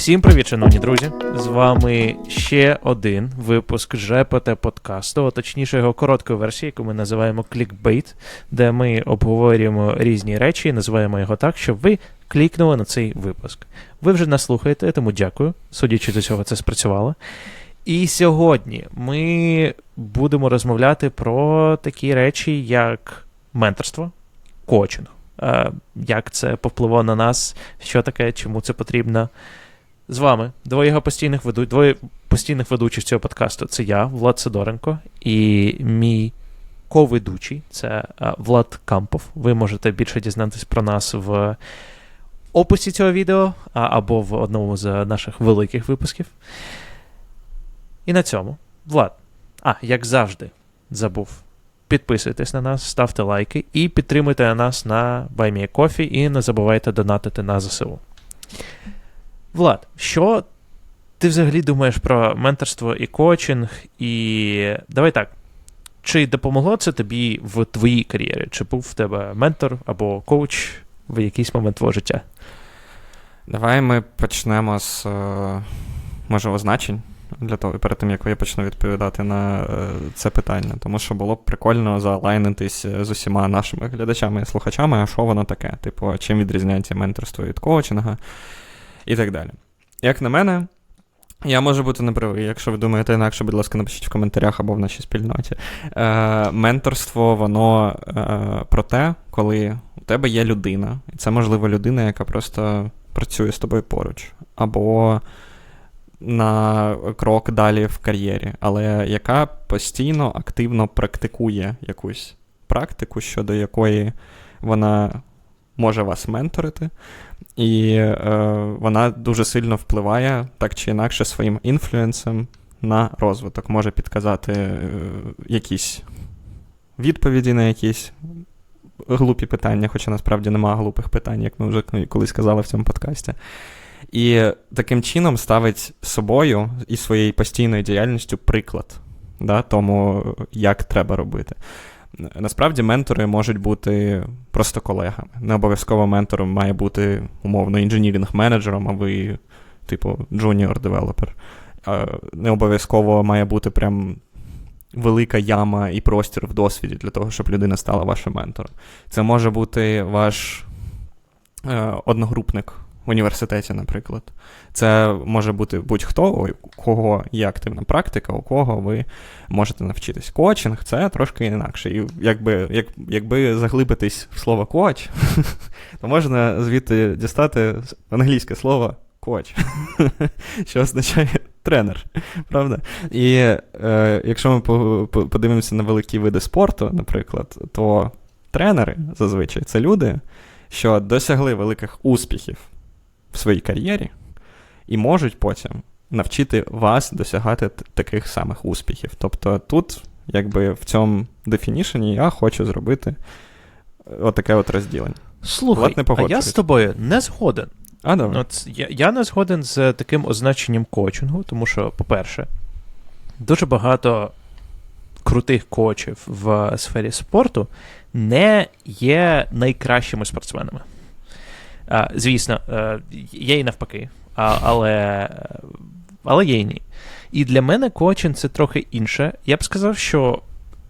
Всім привіт, шановні друзі! З вами ще один випуск ЖПТ подкасту, а точніше його короткої версії, яку ми називаємо Clickbait, де ми обговорюємо різні речі і називаємо його так, щоб ви клікнули на цей випуск. Ви вже нас слухаєте, тому дякую. Судячи до цього, це спрацювало. І сьогодні ми будемо розмовляти про такі речі, як менторство, коучинг. Е, Як це повпливало на нас, що таке, чому це потрібно. З вами двоє його постійних веду... двоє постійних ведучих цього подкасту. Це я, Влад Сидоренко, і мій ко-ведучий це Влад Кампов. Ви можете більше дізнатися про нас в описі цього відео або в одному з наших великих випусків. І на цьому, Влад, а, як завжди, забув. Підписуйтесь на нас, ставте лайки і підтримуйте нас на BuyMeACoffee і не забувайте донатити на ЗСУ. Влад, що ти взагалі думаєш про менторство і коучинг? І давай так. Чи допомогло це тобі в твоїй кар'єрі? Чи був в тебе ментор або коуч в якийсь момент твого життя? Давай ми почнемо з е, може означень для того, перед тим, як я почну відповідати на е, це питання. Тому що було б прикольно залайнитись з усіма нашими глядачами і слухачами, а що воно таке? Типу, чим відрізняється менторство від коучинга і так далі. Як на мене, я можу бути неправий. Якщо ви думаєте інакше, будь ласка, напишіть в коментарях або в нашій спільноті. Е, Менторство, воно е, про те, коли у тебе є людина, і це можливо людина, яка просто працює з тобою поруч, або на крок далі в кар'єрі, але яка постійно активно практикує якусь практику, щодо якої вона може вас менторити, і е, вона дуже сильно впливає так чи інакше своїм інфлюенсом на розвиток. Може підказати е, якісь відповіді на якісь глупі питання, хоча насправді немає глупих питань, як ми вже колись казали в цьому подкасті. І таким чином ставить собою і своєю постійною діяльністю приклад да, тому, як треба робити. Насправді ментори можуть бути просто колегами. Не обов'язково ментором має бути умовно інженірінг-менеджером, а ви, типу, джуніор-девелопер. Не обов'язково має бути прям велика яма і простір в досвіді для того, щоб людина стала вашим ментором. Це може бути ваш е, одногрупник в університеті, наприклад. Це може бути будь-хто, у кого є активна практика, у кого ви можете навчитись. Коучинг це трошки інакше. І якби як, якби заглибитись в слово коч, то можна звідти дістати англійське слово коч, що означає тренер. Правда? І е, якщо ми подивимося на великі види спорту, наприклад, то тренери зазвичай це люди, що досягли великих успіхів в своїй кар'єрі і можуть потім навчити вас досягати таких самих успіхів. Тобто тут, якби в цьому дефінішені, я хочу зробити е, отаке от розділення. Слухай, не а я з тобою не згоден. А, давай. От Я я не згоден з таким означенням коучингу, тому що, по-перше, дуже багато крутих коучів в сфері спорту не є найкращими спортсменами. Звісно, е, є і навпаки, але але є і ні. І для мене коучинг це трохи інше. Я б сказав, що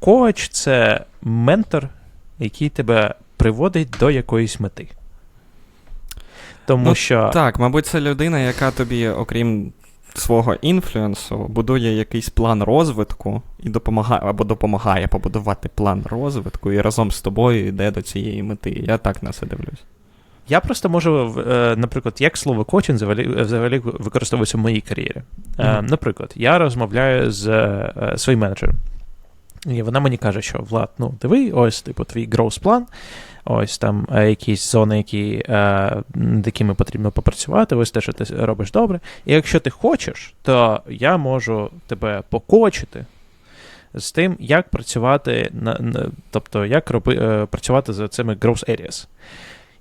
коуч це ментор, який тебе приводить до якоїсь мети. Тому ну, що. Так, мабуть, це людина, яка тобі, окрім свого інфлюенсу, будує якийсь план розвитку і допомагає або допомагає побудувати план розвитку, і разом з тобою йде до цієї мети. Я так на це дивлюсь. Я просто можу, е, наприклад, як слово кочин взагалі, використовується в моїй кар'єрі. Mm-hmm. Наприклад, я розмовляю з е, своїм менеджером. І вона мені каже, що Влад, ну диви, ось типу твій growth план, ось там якісь зони, які, над якими потрібно попрацювати, ось те, що ти робиш добре. І якщо ти хочеш, то я можу тебе покочити з тим, як працювати на, тобто, як роби, працювати з цими growth areas.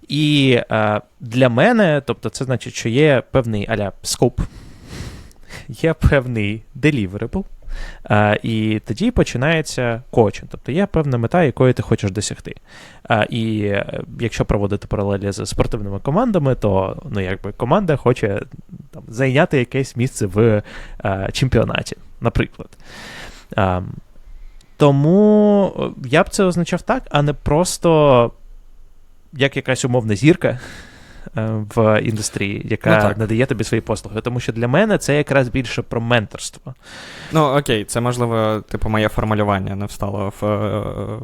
І е, для мене, тобто, це значить, що є певний аля скоп, є певний deliverable, А, І тоді починається коучинг. Тобто є певна мета, якої ти хочеш досягти. А, І е, якщо проводити паралелі з спортивними командами, то ну, якби команда хоче там, зайняти якесь місце в а, чемпіонаті, наприклад. Тому е, я б це означав так, а не просто як якась умовна зірка е, в індустрії, яка Ну, надає тобі свої послуги. Тому що для мене це якраз більше про менторство. Ну, окей, це можливо, типу, моє формулювання не встало в. е,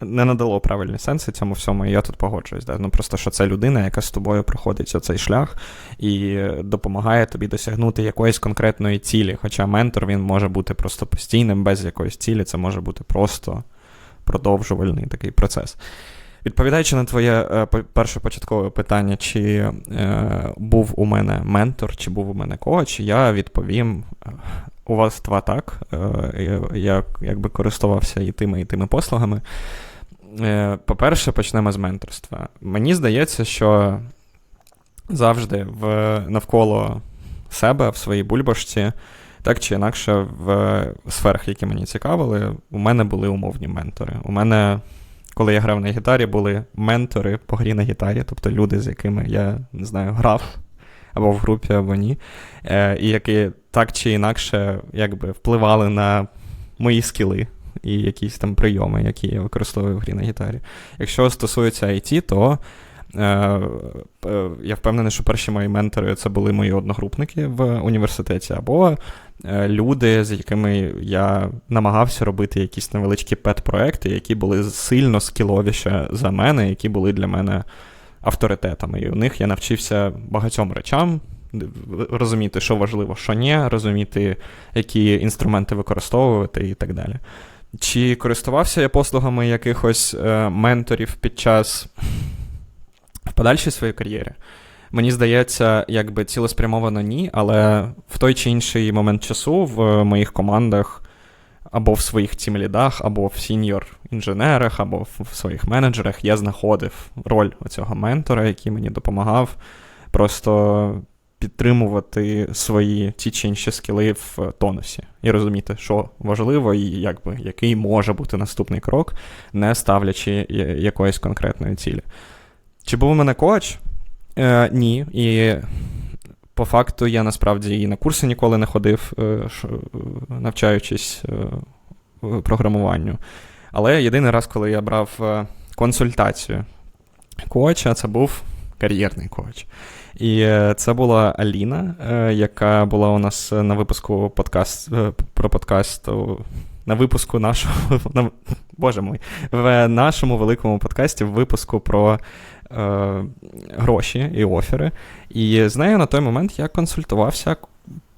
Не надало правильний сенси цьому всьому, і я тут погоджуюсь. Да? Ну просто що це людина, яка з тобою проходить оцей шлях і допомагає тобі досягнути якоїсь конкретної цілі. Хоча ментор він може бути просто постійним, без якоїсь цілі, це може бути просто продовжувальний такий процес. Відповідаючи на твоє е, перше початкове питання, чи е, був у мене ментор, чи був у мене коуч, я відповім. е, У вас два так. Е, я- якби користувався і тими, і тими послугами. По-перше, почнемо з менторства. Мені здається, що завжди в, навколо себе, в своїй бульбашці, так чи інакше, в сферах, які мені цікавили, у мене були умовні ментори. У мене, коли я грав на гітарі, були ментори по грі на гітарі, тобто люди, з якими я не знаю, грав або в групі, або ні, е, і які так чи інакше якби впливали на мої скіли і якісь там прийоми, які я використовую в грі на гітарі. Якщо стосується IT, то я впевнений, що перші мої ментори це були мої одногрупники в університеті, або е, люди, з якими я намагався робити якісь невеличкі пет-проекти, які були сильно скіловіше за мене, які були для мене авторитетами. І у них я навчився багатьом речам. Розуміти, що важливо, що ні, розуміти, які інструменти використовувати і так далі. Чи користувався я послугами якихось е, менторів під час подальшій своїй кар'єрі? Мені здається, якби цілеспрямовано ні, але в той чи інший момент часу в моїх командах або в своїх тімлідах, або в сіньор інженерах, або в своїх менеджерах я знаходив роль оцього ментора, який мені допомагав просто підтримувати свої ті чи інші скіли в тонусі і розуміти, що важливо, і якби який може бути наступний крок, не ставлячи якоїсь конкретної цілі. Чи був у мене коуч? Е, ні. І по факту я насправді і на курси ніколи не ходив, е, навчаючись е, програмуванню. Але єдиний раз, коли я брав е, консультацію коуча, це був кар'єрний коуч. І е, це була Аліна, е, яка була у нас на випуску подкаст, е, про подкасту. На випуску нашого. На, боже мой, в нашому великому подкасті в випуску про е, гроші і офери. І з нею на той момент я консультувався,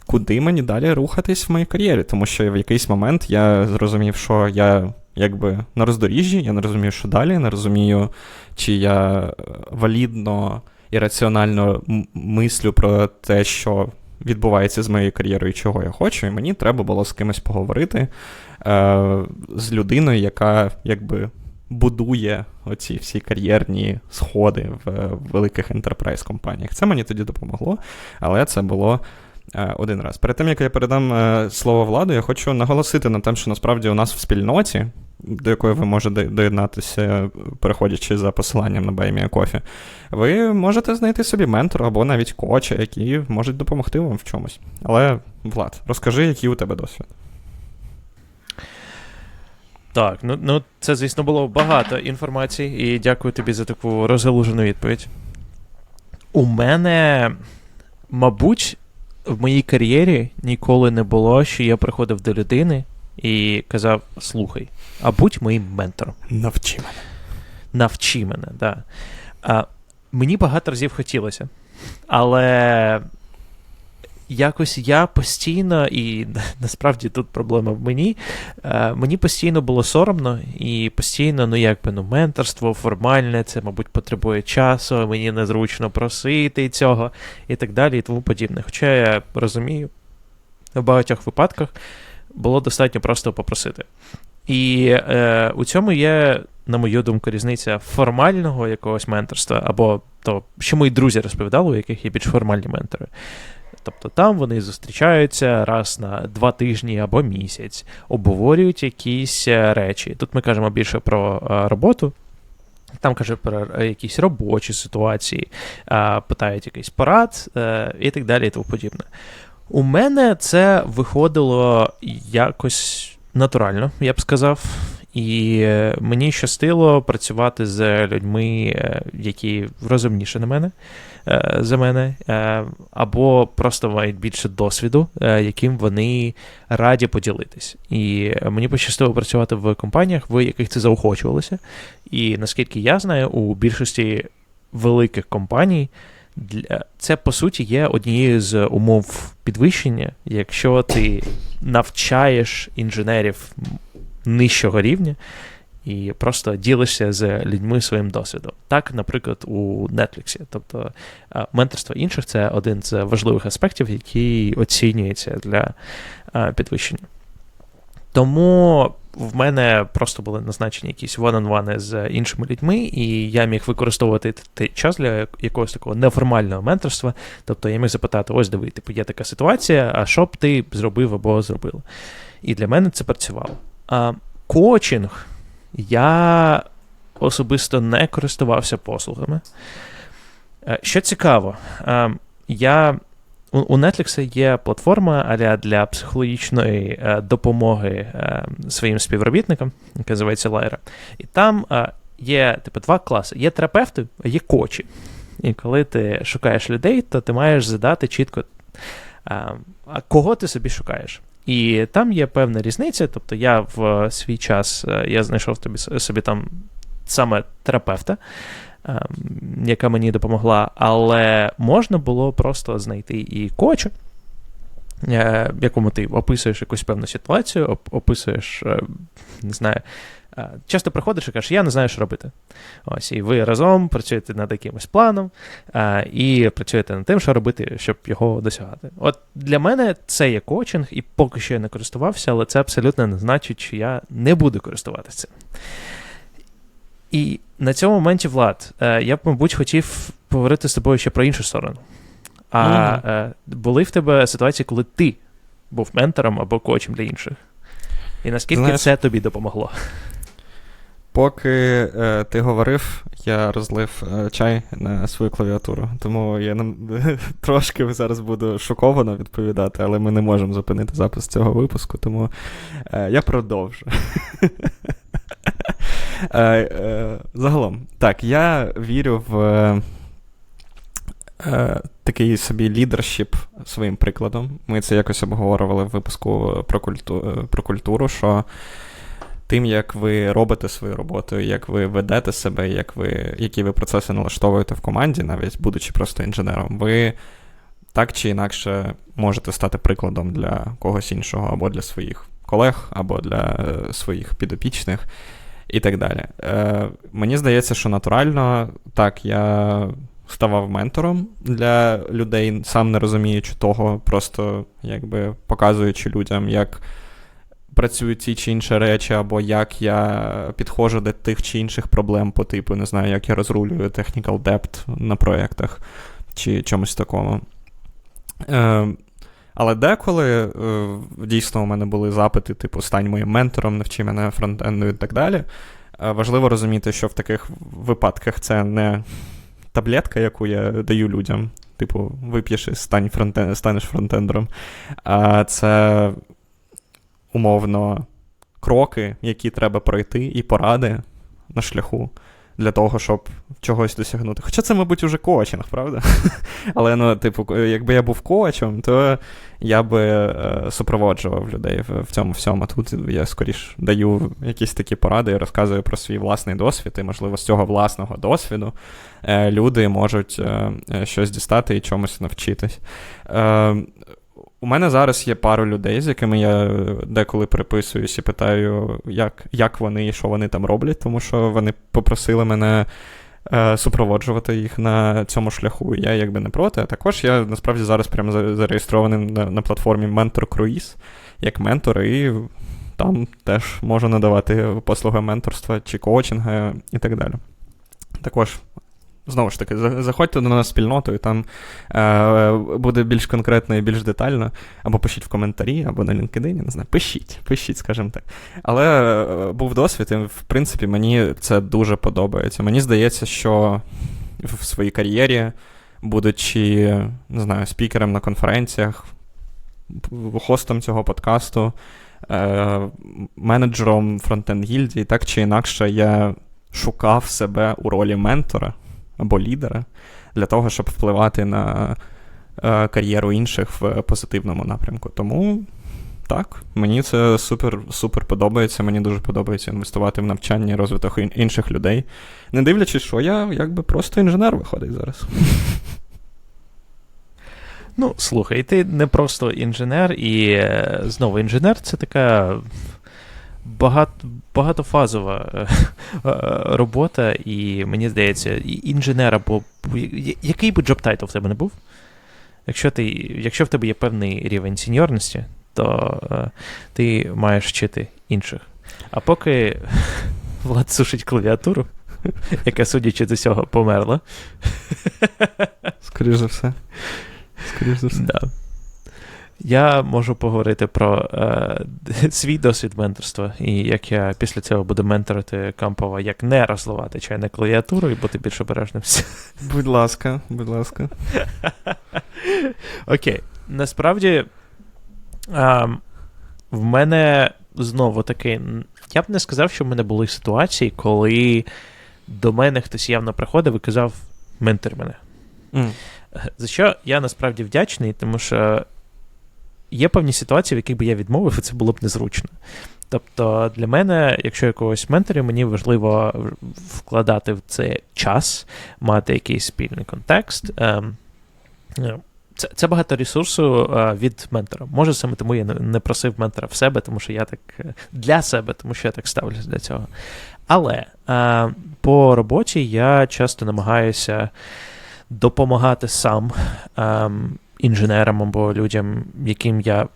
куди мені далі рухатись в моїй кар'єрі, тому що в якийсь момент я зрозумів, що я якби на роздоріжжі, я не розумію, що далі, не розумію, чи я е, валідно і раціонально мислю про те, що відбувається з моєю кар'єрою, чого я хочу, і мені треба було з кимось поговорити е, з людиною, яка якби будує оці всі кар'єрні сходи в е, великих ентерпрайз компаніях. Це мені тоді допомогло, але це було. е, Один раз. Перед тим, як я передам е, слово владу, я хочу наголосити на те, що насправді у нас в спільноті, до якої ви можете доєднатися, переходячи за посиланням на Баймія Кофі, ви можете знайти собі ментора або навіть коча, які можуть допомогти вам в чомусь. Але, Влад, розкажи, який у тебе досвід. Так, ну, ну це, звісно, було багато інформації, і дякую тобі за таку розгалужену відповідь. У мене, мабуть, в моїй кар'єрі ніколи не було, що я приходив до людини і казав: слухай, а будь моїм ментором. Навчи мене. Навчи мене, да. Мені багато разів хотілося. Але якось я постійно, і насправді тут проблема в мені. Е, мені постійно було соромно, і постійно, ну якби ну, менторство формальне, це, мабуть, потребує часу, мені незручно просити цього і так далі, і тому подібне. Хоча я розумію, в багатьох випадках було достатньо просто попросити. І е, у цьому є, на мою думку, різниця формального якогось менторства, або то, що мої друзі розповідали, у яких є більш формальні ментори. Тобто там вони зустрічаються раз на два тижні або місяць, обговорюють якісь е, речі. Тут ми кажемо більше про е, роботу. Там каже про е, якісь робочі ситуації, питають якийсь порад і так далі, і тому подібне. У мене це виходило якось натурально, я б сказав. І е, мені щастило працювати з людьми, е, які розумніші на мене е, за мене, або просто мають більше досвіду, яким вони раді поділитись. І мені пощастило працювати в компаніях, в яких це заохочувалося. І наскільки я знаю, у більшості великих компаній для це по суті є однією з умов підвищення, якщо ти навчаєш інженерів нижчого рівня і просто ділишся з людьми своїм досвідом. Так, наприклад, у Netflix. Тобто е, менторство інших це один з важливих аспектів, який оцінюється для е, підвищення. Тому в мене просто були назначені якісь one-on-one з іншими людьми, і я міг використовувати той час для якогось такого неформального менторства. Тобто я міг запитати: ось диви, типу, є така ситуація, а що б ти зробив або зробила? І для мене це працювало. А коучинг я особисто не користувався послугами. Е, Що цікаво, е, я. У Netflix є платформа аля для психологічної е, допомоги своїм співробітникам, яка називається Lyra. І там є типу, два класи: є терапевти, а є кочі. І коли ти шукаєш людей, то ти маєш задати чітко, кого ти собі шукаєш. І там є певна різниця. Тобто я в свій час е, я знайшов тобі собі там саме терапевта, е, яка мені допомогла, але можна було просто знайти і коча, е, в якому ти описуєш якусь певну ситуацію, описуєш, е, не знаю. е, Часто приходиш і кажеш, я не знаю, що робити. Ось, і ви разом працюєте над якимось планом е, і працюєте над тим, що робити, щоб його досягати. От для мене це є коучинг, і поки що я не користувався, але це абсолютно не значить, що я не буду користуватися. І на цьому моменті, Влад, е, я б, мабуть, хотів поговорити з тобою ще про іншу сторону. А е, були в тебе ситуації, коли ти був ментором або коучем для інших? І наскільки Знаєш- це тобі допомогло? Поки е, ти говорив, я розлив е, чай на свою клавіатуру. Тому я нам трошки зараз буду шоковано відповідати, але ми не можемо зупинити запис цього випуску, тому е, я продовжу. Е, е, загалом, так, я вірю в е, е, такий собі лідершіп своїм прикладом. Ми це якось обговорювали в випуску про, культу, про культуру, що тим, як ви робите свою роботу, як ви ведете себе, як ви, які ви процеси налаштовуєте в команді, навіть будучи просто інженером, ви так чи інакше можете стати прикладом для когось іншого, або для своїх колег, або для е, своїх підопічних, і так далі. Е, Мені здається, що натурально так, я ставав ментором для людей, сам не розуміючи того, просто якби показуючи людям, як працюють ті чи інші речі, або як я підходжу до тих чи інших проблем по типу, не знаю, як я розрулюю technical debt на проєктах чи чомусь такому. Е, але деколи е, дійсно у мене були запити, типу, стань моїм ментором, навчи мене фронтенду і так далі. Е, важливо розуміти, що в таких випадках це не таблетка, яку я даю людям. Типу, вип'єш і стань фронтен, станеш фронтендером. А це умовно кроки, які треба пройти, і поради на шляху для того, щоб чогось досягнути. Хоча це, мабуть, уже коучинг, правда? Але ну, типу, якби я був коучем, то я би е, супроводжував людей в, цьому всьому. Тут я скоріш даю якісь такі поради і розказую про свій власний досвід, і, можливо, з цього власного досвіду е, люди можуть е, щось дістати і чомусь навчитись. У мене зараз є пару людей, з якими я деколи переписуюсь і питаю, як як вони і що вони там роблять, тому що вони попросили мене е, супроводжувати їх на цьому шляху. Я якби не проти. А також я насправді зараз прямо зареєстрований на, на платформі Mentor Cruise як ментор, і там теж можу надавати послуги менторства чи коучинга і так далі. Також знову ж таки, заходьте до нас спільноту, і там е, буде більш конкретно і більш детально. Або пишіть в коментарі, або на LinkedIn, не знаю. Пишіть, пишіть, скажімо так. Але е, був досвід, і в принципі мені це дуже подобається. Мені здається, що в своїй кар'єрі, будучи, не знаю, спікером на конференціях, хостом цього подкасту, е, менеджером фронтенд гільдії, так чи інакше, я шукав себе у ролі ментора або лідера для того, щоб впливати на е, кар'єру інших в позитивному напрямку. Тому. Так, мені це супер супер подобається. Мені дуже подобається інвестувати в навчання і розвиток інших людей. Не дивлячись, що я якби просто інженер виходить зараз. Ну, слухай, ти не просто інженер, і е, знову інженер це така багат, багатофазова е, е, робота, і мені здається, інженер або який би джоб тайтл в тебе не був? Якщо ти, якщо в тебе є певний рівень сеньорності, то е, ти маєш вчити інших. А поки Влад сушить клавіатуру, яка, судячи до цього, померла. Скоріше за все. Скоріше за все. Да. Я можу поговорити про е, свій досвід менторства, і як я після цього буду менторити Кампова, як не розливати чайну клавіатуру і бути більш обережним. Будь ласка, будь ласка. Окей. Насправді, е, в мене знову таки, я б не сказав, що в мене були ситуації, коли до мене хтось явно приходив і казав ментор мене. Mm. За що я насправді вдячний, тому що є певні ситуації, в яких би я відмовив, і це було б незручно. Тобто для мене, якщо я когось менторю, мені важливо вкладати в це час, мати якийсь спільний контекст. Ем, це це багато ресурсу від ментора. Може, саме тому я не просив ментора в себе, тому що я так для себе, тому що я так ставлюся для цього. Але е, по роботі я часто намагаюся допомагати сам ем, інженерам або людям, яким я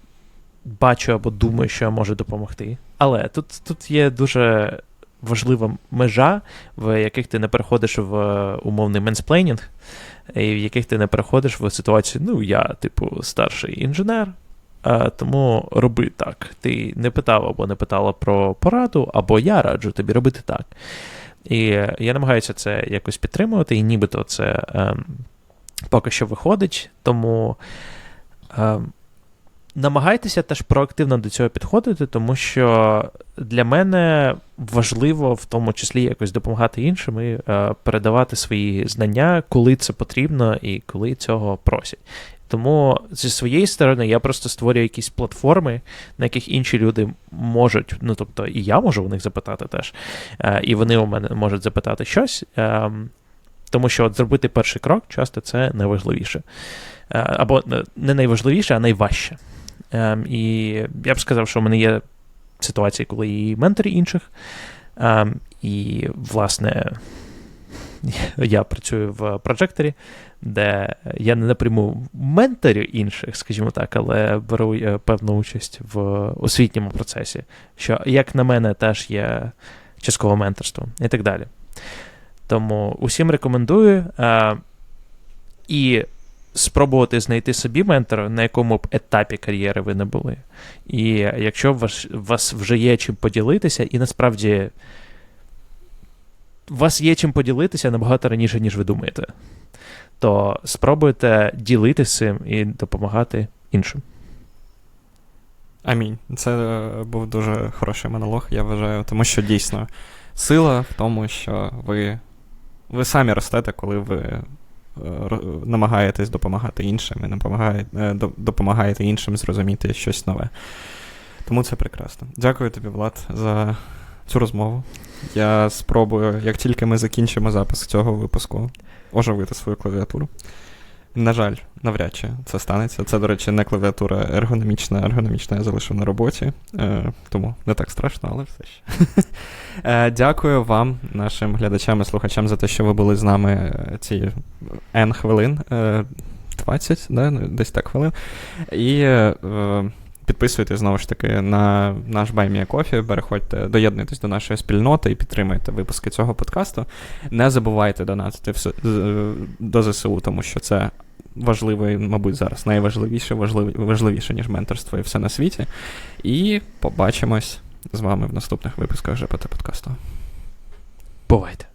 бачу або думаю, що я можу допомогти. Але тут, тут є дуже. Важлива межа, в яких ти не переходиш в умовний менсплейнінг, і в яких ти не переходиш в ситуацію, ну, я, типу, старший інженер, тому роби так. Ти не питав або не питала про пораду, або я раджу тобі робити так. І я намагаюся це якось підтримувати, і нібито це ем, поки що виходить. Тому ем, намагайтеся теж проактивно до цього підходити, тому що для мене важливо в тому числі якось допомагати іншим і е, передавати свої знання, коли це потрібно і коли цього просять. Тому зі своєї сторони я просто створюю якісь платформи, на яких інші люди можуть, ну тобто, і я можу у них запитати теж, е, і вони у мене можуть запитати щось. Тому що от зробити перший крок часто це найважливіше. Е, або не найважливіше, а найважче. І я б сказав, що в мене є ситуації, коли і ментори інших, і, власне, я працюю в прожекторі, де я не напряму менторю інших, скажімо так, але беру е, певну участь в освітньому процесі, що, як на мене, теж є часткове менторство і так далі. Тому усім рекомендую а, і спробувати знайти собі ментора, на якому б етапі кар'єри ви не були. І якщо у вас, вас вже є чим поділитися, і насправді у вас є чим поділитися набагато раніше, ніж ви думаєте, то спробуйте ділитися цим і допомагати іншим. Амінь. Це е, був дуже хороший монолог, я вважаю, тому що дійсно сила в тому, що ви ви самі ростете, коли ви е, намагаєтесь допомагати іншим і допомагаєте, допомагаєте іншим зрозуміти щось нове. Тому це прекрасно. Дякую тобі, Влад, за цю розмову. Я спробую, як тільки ми закінчимо запис цього випуску, оживити свою клавіатуру. На жаль, навряд чи це станеться. Це, до речі, не клавіатура ергономічна, ергономічна я залишу на роботі, е, тому не так страшно, але все ще. е, Дякую вам, нашим глядачам і слухачам, за те, що ви були з нами е, ці N хвилин. Е, 20, да? десь так хвилин. І е, Підписуйтесь знову ж таки на наш Кофі, переходьте, доєднуйтесь до нашої спільноти і підтримуйте випуски цього подкасту. Не забувайте донатити до ЗСУ, тому що це важливо мабуть, зараз найважливіше, важливі- важливіше, ніж менторство і все на світі. І побачимось з вами в наступних випусках ЖПТ подкасту. Бувайте.